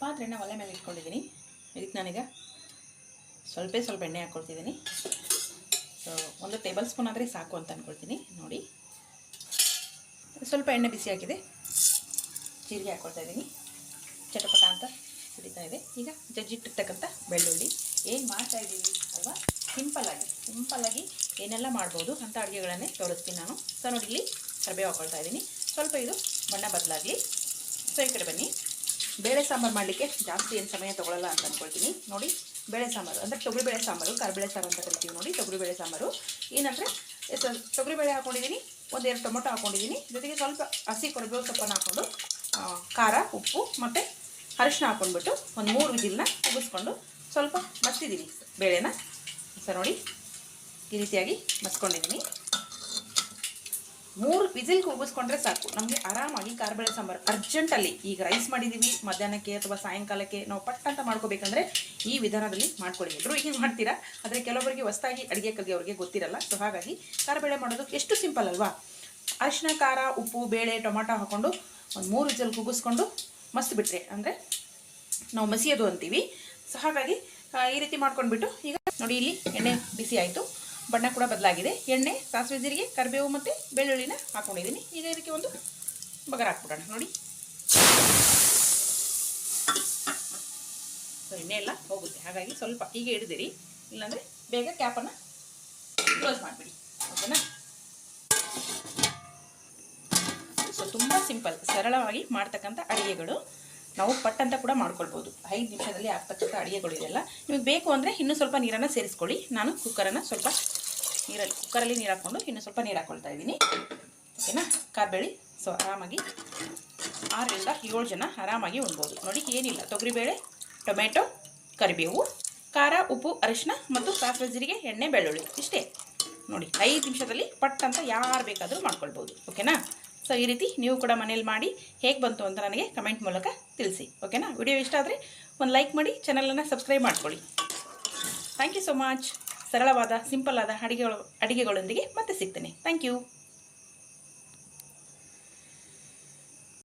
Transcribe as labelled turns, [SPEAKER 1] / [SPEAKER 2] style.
[SPEAKER 1] ಪಾತ್ರೆನ ಒಲೆ ಮೇಲೆ ಇಟ್ಕೊಂಡಿದ್ದೀನಿ. ಇದಕ್ಕೆ ನಾನೀಗ ಸ್ವಲ್ಪ ಸ್ವಲ್ಪ ಎಣ್ಣೆ ಹಾಕ್ಕೊಳ್ತಿದ್ದೀನಿ. ಸೊ ಒಂದು ಟೇಬಲ್ ಸ್ಪೂನ್ ಆದರೆ ಸಾಕು ಅಂತ ಅಂದ್ಕೊಳ್ತೀನಿ ನೋಡಿ. ಸ್ವಲ್ಪ ಎಣ್ಣೆ ಬಿಸಿ ಹಾಕಿದೆ. ಜೀರಿಗೆ ಹಾಕ್ಕೊಳ್ತಾ ಇದ್ದೀನಿ. ಚಟಪಟ ಅಂತ ಹಿಡಿತಾ ಇದೆ. ಈಗ ಜಜ್ಜಿಟ್ಟಿರ್ತಕ್ಕಂಥ ಬೆಳ್ಳುಳ್ಳಿ. ಏನು ಮಾಡ್ತಾ ಇದ್ದೀವಿ ಅಲ್ವಾ? ಸಿಂಪಲ್ಲಾಗಿ ಸಿಂಪಲ್ಲಾಗಿ ಏನೆಲ್ಲ ಮಾಡ್ಬೋದು ಅಂಥ ಅಡುಗೆಗಳನ್ನೇ ತೋರಿಸ್ತೀನಿ ನಾನು. ಸೊ ನೋಡಿ, ಇಲ್ಲಿ ಕರಿಬೇವು ಹಾಕ್ಕೊಳ್ತಾ ಇದ್ದೀನಿ. ಸ್ವಲ್ಪ ಇದು ಬಣ್ಣ ಬದಲಾಗಲಿ. ಸೊ ಈ ಕಡೆ ಬನ್ನಿ. ಬೇಳೆ ಸಾಂಬಾರು ಮಾಡಲಿಕ್ಕೆ ಜಾಸ್ತಿ ಏನು ಸಮಯ ತೊಗೊಳ್ಳಲ್ಲ ಅಂತ ಅಂದ್ಕೊಳ್ತೀನಿ ನೋಡಿ, ಬೇಳೆ ಸಾಂಬಾರು, ಅಂದರೆ ತೊಗರಿಬೇಳೆ ಸಾಂಬಾರು ಕರಿಬೇಳೆ ಸಾರು ಅಂತ ಕರಿತೀವಿ ನೋಡಿ ತೊಗರಿಬೇಳೆ ಸಾಂಬಾರು. ಏನಂದರೆ ತೊಗರಿಬೇಳೆ ಹಾಕೊಂಡಿದ್ದೀನಿ, ಒಂದೆರಡು ಟೊಮೊಟೊ ಹಾಕೊಂಡಿದ್ದೀನಿ. ಜೊತೆಗೆ ಸ್ವಲ್ಪ ಹಸಿ ಕೊರಬೇವು ಸೊಪ್ಪನ್ನು ಹಾಕ್ಕೊಂಡು ಖಾರ, ಉಪ್ಪು ಮತ್ತು ಅರಿಶಿನ ಹಾಕ್ಕೊಂಡ್ಬಿಟ್ಟು ಒಂದು ಮೂರು ವಿಜಿಲ್ನ ಉಗಿಸ್ಕೊಂಡು ಸ್ವಲ್ಪ ಮಸ್ತಿದ್ದೀನಿ. ಬೇಳೆನ, ಸರ್ ನೋಡಿ, ಈ ರೀತಿಯಾಗಿ ಮಸ್ಕೊಂಡಿದ್ದೀನಿ. ಮೂರು ವಿಸಿಲ್ ಕೂಗಿಸ್ಕೊಂಡ್ರೆ ಸಾಕು. ನಮಗೆ ಆರಾಮಾಗಿ ಕಾರ್ಬೇಳೆ ಸಾಂಬಾರು ಅರ್ಜೆಂಟಲ್ಲಿ ಈಗ ರೈಸ್ ಮಾಡಿದ್ದೀವಿ ಮಧ್ಯಾಹ್ನಕ್ಕೆ ಅಥವಾ ಸಾಯಂಕಾಲಕ್ಕೆ ನಾವು ಪಟ್ ಅಂತ ಮಾಡ್ಕೋಬೇಕಂದ್ರೆ ಈ ವಿಧಾನದಲ್ಲಿ ಮಾಡ್ಕೊಳ್ಳಿ. ಎಲ್ಲರೂ ಹೀಗೆ ಮಾಡ್ತೀರಾ? ಆದರೆ ಕೆಲವರಿಗೆ ಹೊಸದಾಗಿ ಅಡುಗೆ ಅವರಿಗೆ ಗೊತ್ತಿರಲ್ಲ. ಸೊ ಹಾಗಾಗಿ ಕಾರ್ಬೇಳೆ ಮಾಡೋದು ಎಷ್ಟು ಸಿಂಪಲ್ ಅಲ್ವಾ? ಅರಿಶಿನ, ಖಾರ, ಉಪ್ಪು, ಬೇಳೆ, ಟೊಮಾಟೊ ಹಾಕ್ಕೊಂಡು ಒಂದು ಮೂರು ವಿಸಲ್ ಕೂಗಿಸ್ಕೊಂಡು ಮಸ್ತ್ ಬಿಟ್ರೆ ಅಂದರೆ ನಾವು ಮಸಿಯೋದು ಅಂತೀವಿ. ಸೊ ಹಾಗಾಗಿ ಈ ರೀತಿ ಮಾಡ್ಕೊಂಡ್ಬಿಟ್ಟು ಈಗ ನೋಡಿ ಇಲ್ಲಿ ಎಣ್ಣೆ ಬಿಸಿ ಆಯಿತು. ಬಣ್ಣ ಕೂಡ ಬದಲಾಗಿದೆ. ಎಣ್ಣೆ, ಸಾಸಿವೆ ಜೀರಿಗೆ, ಕರಿಬೇವು ಮತ್ತು ಬೆಳ್ಳುಳ್ಳಿನ ಹಾಕ್ಕೊಂಡಿದ್ದೀನಿ ಈಗ ಇದಕ್ಕೆ ಒಂದು ಬಗರ್ ಹಾಕ್ಬಿಡೋಣ. ನೋಡಿ. ಸೊ, ಎಣ್ಣೆ ಎಲ್ಲ ಹೋಗುತ್ತೆ. ಹಾಗಾಗಿ ಸ್ವಲ್ಪ ಹೀಗೆ ಹಿಡಿದಿರಿ ಇಲ್ಲಾಂದರೆ ಬೇಗ ಕ್ಯಾಪನ್ನು ಕ್ಲೋಸ್ ಮಾಡಿಬಿಡಿ. ಓಕೆನಾ? ಸೊ, ತುಂಬ ಸಿಂಪಲ್ ಸರಳವಾಗಿ ಮಾಡ್ತಕ್ಕಂಥ ಅಡುಗೆಗಳು. ನಾವು ಪಟ್ ಅಂತ ಕೂಡ ಮಾಡ್ಕೊಳ್ಬೋದು. ಐದು ನಿಮಿಷದಲ್ಲಿ ಆಗ್ತಕ್ಕಂಥ ಅಡುಗೆಗಳು ಇದೆಲ್ಲ ನಿಮಗೆ ಬೇಕು ಅಂದರೆ ಇನ್ನೂ ಸ್ವಲ್ಪ ನೀರನ್ನು ಸೇರಿಸ್ಕೊಳ್ಳಿ. ನಾನು ಕುಕ್ಕರನ್ನು ಸ್ವಲ್ಪ ನೀರಲ್ಲಿ ಕುಕ್ಕರಲ್ಲಿ ನೀರು ಹಾಕ್ಕೊಂಡು ಇನ್ನು ಸ್ವಲ್ಪ ನೀರು ಹಾಕ್ಕೊಳ್ತಾ ಇದ್ದೀನಿ. ಓಕೆನಾ? ಕಾಬೇಳಿ ಸೊ ಆರಾಮಾಗಿ ಆರರಿಂದ ಏಳು ಜನ ಆರಾಮಾಗಿ ಉಣ್ಬೋದು. ನೋಡಿ, ಏನಿಲ್ಲ. ತೊಗರಿಬೇಳೆ, ಟೊಮೆಟೊ, ಕರಿಬೇವು, ಖಾರ, ಉಪ್ಪು ಅರಿಶಿನ ಮತ್ತು ಸಾಸಿವೆ ಜೀರಿಗೆ, ಎಣ್ಣೆ, ಬೆಳ್ಳುಳ್ಳಿ. ಇಷ್ಟೇ. ನೋಡಿ, ಐದು ನಿಮಿಷದಲ್ಲಿ ಪಟ್ ಅಂತ ಯಾರು ಬೇಕಾದರೂ ಮಾಡ್ಕೊಳ್ಬೋದು. ಓಕೆನಾ? ಸೊ ಈ ರೀತಿ ನೀವು ಕೂಡ ಮನೇಲಿ ಮಾಡಿ ಹೇಗೆ ಬಂತು ಅಂತ ನನಗೆ ಕಮೆಂಟ್ ಮೂಲಕ ತಿಳಿಸಿ. ಓಕೆನಾ? ವಿಡಿಯೋ ಇಷ್ಟ ಆದರೆ ಒಂದು ಲೈಕ್ ಮಾಡಿ ಚಾನಲನ್ನು ಸಬ್ಸ್ಕ್ರೈಬ್ ಮಾಡ್ಕೊಳ್ಳಿ. ಥ್ಯಾಂಕ್ ಯು ಸೊ ಮಚ್ ಸರಳವಾದ ಸಿಂಪಲ್ ಆದ ಅಡುಗೆಗಳು ಅಡಿಗೆಗಳೊಂದಿಗೆ ಮತ್ತೆ ಸಿಗ್ತೇನೆ. Thank you